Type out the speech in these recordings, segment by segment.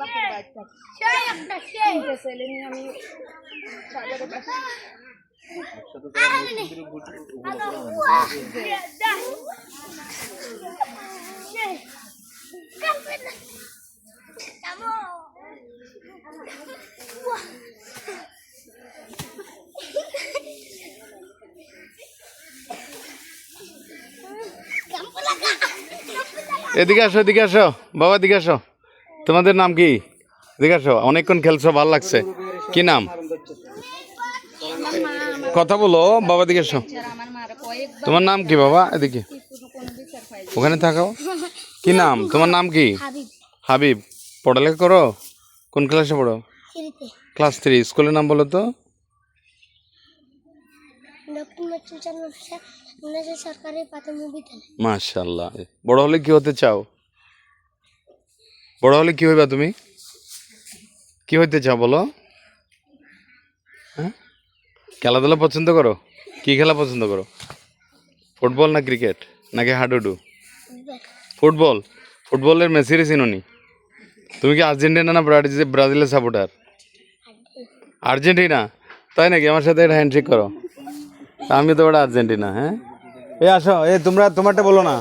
বাপের বাড়িতে থাকি তিনটে ছেলে নিয়ে আমি পাশে এদিকে আসো এদিকে আসো। বাবা এদিকে আসো। তোমাদের নাম কি? আসো অনেকক্ষণ খেলছো ভালো লাগছে। কি নাম? কথা বলো বাবা দিকে তোমার নাম কি বাবা? এদিকে। ওখানে থাকাও কি নাম? তোমার নাম কি? হাবিব। পড়ালেখা করো? কোন ক্লাসে পড়ো? ক্লাস থ্রি স্কুলের নাম বলো তো। মাশাল্লাহ বড় হলে কি হতে চাও? বড় হলে কি হইবা তুমি? কি হইতে চাও বলো? হ্যাঁ? খেলাধুলা পছন্দ করো? কি খেলা পছন্দ করো? ফুটবল না ক্রিকেট? নাকি হাডুডু? ফুটবল। ফুটবলের মেসিরে চিনুনি তুমি কি আর্জেন্টিনা না ব্রাজিল ব্রাজিলের সাপোর্টার আর্জেন্টিনা? তাই নাকি? আমার সাথে এটা হ্যান্ডশেক করো। আমি তো ওটা আর্জেন্টিনা হ্যাঁ? এ আসো এ তোমরা তোমারটা বলো না।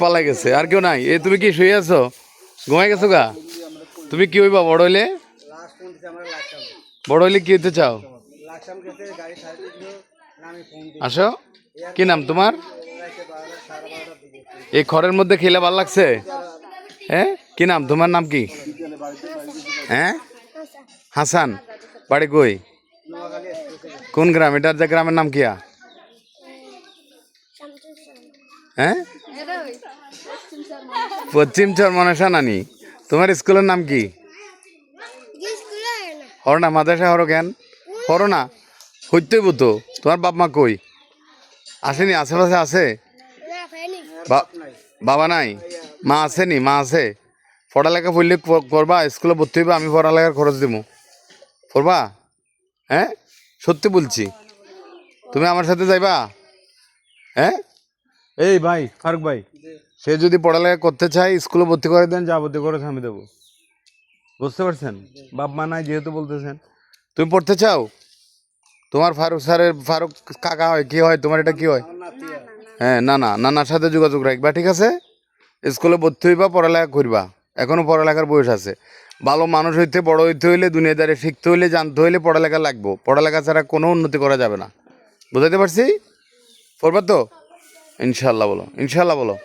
পালাই গেছে। আর কেউ নাই। এ তুমি কি শুয়ে আছো? ঘুমাই গেছো গা? তুমি কি হইবা, বড় হইলে? বড় হইলে কি হইতে চাও? আসো। কি নাম তোমার? এই খড়ের মধ্যে খেলে ভালো লাগছে? হ্যাঁ? কি নাম? তোমার নাম কি? হ্যাঁ? হাসান। বাড়ি কই? কোন গ্রাম? এটার যে গ্রামের নাম কিয়া হ্যাঁ? পশ্চিম চরমনসা নানি তোমার স্কুলের নাম কি? হর না মাদ্রাসা হরো কেন? হরো না হইতেই তো। তোমার বাপ মা কই? আসেনি? আশেপাশে আছে? বাবা নাই? মা আসেনি? মা আছে? পড়ালেখা পড়লে করবা, স্কুলে ভর্তি হইবা, আমি পড়ালেখার খরচ দিব করবা? হ্যাঁ? সত্যি বলছি। তুমি আমার সাথে যাইবা? হ্যাঁ? এই ভাই, ফারুক ভাই, সে যদি পড়ালেখা করতে চায়, স্কুলে ভর্তি করে দেন যা ভর্তি করে আমি দেবো। বুঝতে পারছেন? বাপ মা নাই যেহেতু বলতেছেন। তুমি পড়তে চাও? তোমার ফারুক স্যারের, ফারুক কাকা হয়, কি হয়, তোমার এটা কি হয়? হ্যাঁ না না, নানার সাথে যোগাযোগ রাখবা, ঠিক আছে? স্কুলে ভর্তি হইবা, পড়ালেখা করবা। এখনও পড়ালেখার বয়স আছে। ভালো মানুষ হইতে, বড় হইতে হইলে, দুনিয়াদারে শিখতে হইলে, জানতে হইলে পড়ালেখা লাগবো। পড়ালেখা ছাড়া কোনো উন্নতি করা যাবে না। বুঝাইতে পারছি? পড়বা তো? ইনশাল্লাহ বলো ইনশাল্লাহ বলো।